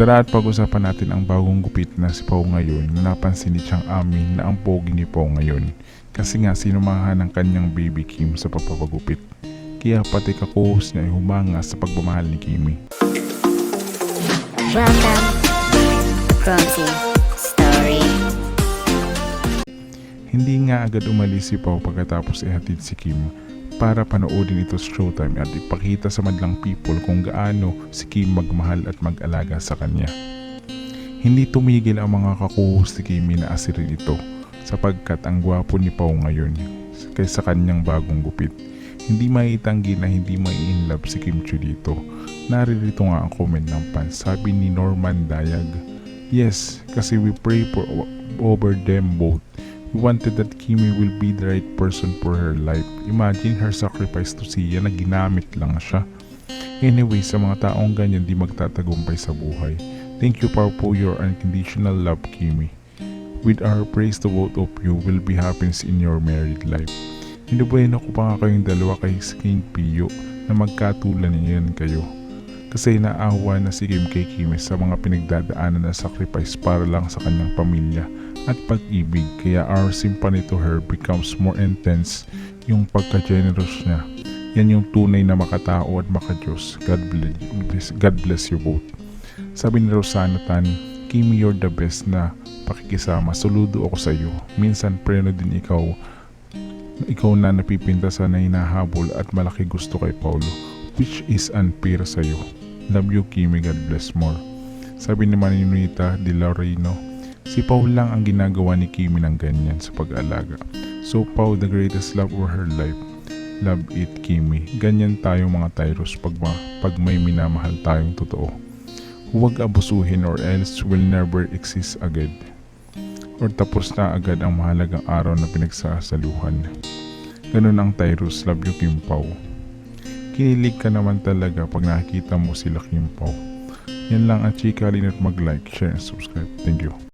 Tara at pag-usapan natin ang bagong gupit na si Pao ngayon na napansin ni Chang Ami na ang pogi ni Pao ngayon. Kasi nga sinumahan ng kanyang baby Kim sa papapagupit. Kaya pati ka-co-host niya ay humanga sa pagmamahal ni Kimi. Welcome Clumsy Story. Hindi nga agad umalis si Pao pagkatapos ihatid si Kim para panoodin ito sa showtime at ipakita sa madlang people kung gaano si Kim magmahal at mag-alaga sa kanya. Hindi tumigil ang mga kakuhus ni Kimi na asirin ito sapagkat ang gwapo ni Pao ngayon kaysa kanyang bagong gupit. Hindi maitanggi na hindi mai in love si Kim Chiu dito. Naririto nga ang comment ng fans. Sabi ni Norman Dayag, Yes, kasi we pray for over them both. We wanted that Kimi will be the right person for her life. Imagine her sacrifice to Sia na ginamit lang siya. Anyway, sa mga taong ganyan di magtatagumpay sa buhay. Thank you pa po your unconditional love, Kimi. With our praise to both of you will be happiness in your married life. Hinubayan ako pa nga kayong dalawa kay King Pio na magkatulan niyan kayo. Kasi naawa na si Kim kay Kimi sa mga pinagdadaanan na sacrifice para lang sa kanyang pamilya at pag-ibig kaya our sympathy to her becomes more intense yung pagka-generous niya. Yan yung tunay na makatao at makajos. God bless, God bless you both. Sabi ni Rosana Tan, Kimi you're the best na pakikisama. Saludo ako sa iyo. Minsan preno din ikaw ikaw na napipintasan na hinahabol at malaki gusto kay Paulo which is unfair sa iyo. Love you Kimi, God bless more. Sabi ni Nunita de Laurino, si Pau lang ang ginagawa ni Kimi ng ganyan sa pag-alaga. So Pau, the greatest love of her life. Love it Kimi. Ganyan tayo mga Tyros pag, ma- pag may minamahal tayong totoo. Huwag abusuhin or else will never exist agad. Or tapos na agad ang mahalagang araw na pinagsasaluhan. Ganun ang Tyrus, love you Kim Pao. Kinilig ka naman talaga pag nakikita mo sila Kim Pao. Yan lang ang chika, at mag-like, share, and subscribe. Thank you.